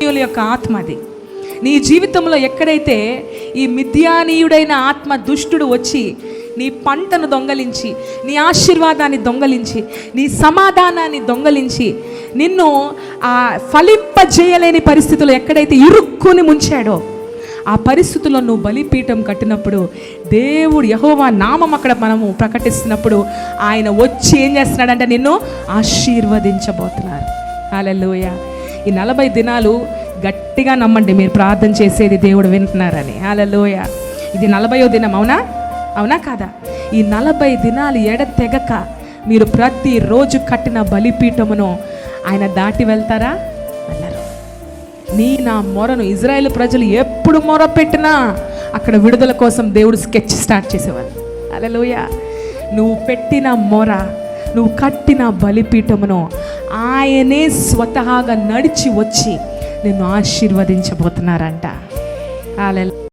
మిద్యానీయుల యొక్క ఆత్మ అది. నీ జీవితంలో ఎక్కడైతే ఈ మిథ్యానీయుడైన ఆత్మ దుష్టుడు వచ్చి నీ పంటను దొంగలించి నీ ఆశీర్వాదాన్ని దొంగలించి నీ సమాధానాన్ని దొంగలించి నిన్ను ఆ ఫలింపజేయలేని పరిస్థితులు ఎక్కడైతే ఇరుక్కుని ముంచాడో ఆ పరిస్థితుల్లో నువ్వు బలిపీఠం కట్టినప్పుడు దేవుడు యహోవా నామం అక్కడ మనము ప్రకటిస్తున్నప్పుడు ఆయన వచ్చి ఏం చేస్తున్నాడంటే నిన్ను ఆశీర్వదించబోతున్నారు. హల్లెలూయ. ఈ నలభై దినాలు గట్టిగా నమ్మండి మీరు ప్రార్థన చేసేది దేవుడు వింటున్నారని. హల్లెలూయ. ఇది నలభయో దినం అవునా? అవునా కాదా? ఈ నలభై దినాలు ఎడ తెగక మీరు ప్రతిరోజు కట్టిన బలిపీఠమును ఆయన దాటి వెళ్తారా? అన్నారు నీ నా మొరను ఇజ్రాయెల్ ప్రజలు ఎప్పుడు మొర పెట్టినా అక్కడ విడుదల కోసం దేవుడు స్కెచ్ స్టార్ట్ చేసేవారు. అలలోయ నువ్వు పెట్టిన మొర నువ్వు కట్టిన బలిపీఠమును ఆయనే స్వతహాగా నడిచి వచ్చి నిన్ను ఆశీర్వదించబోతున్నారంట. అలా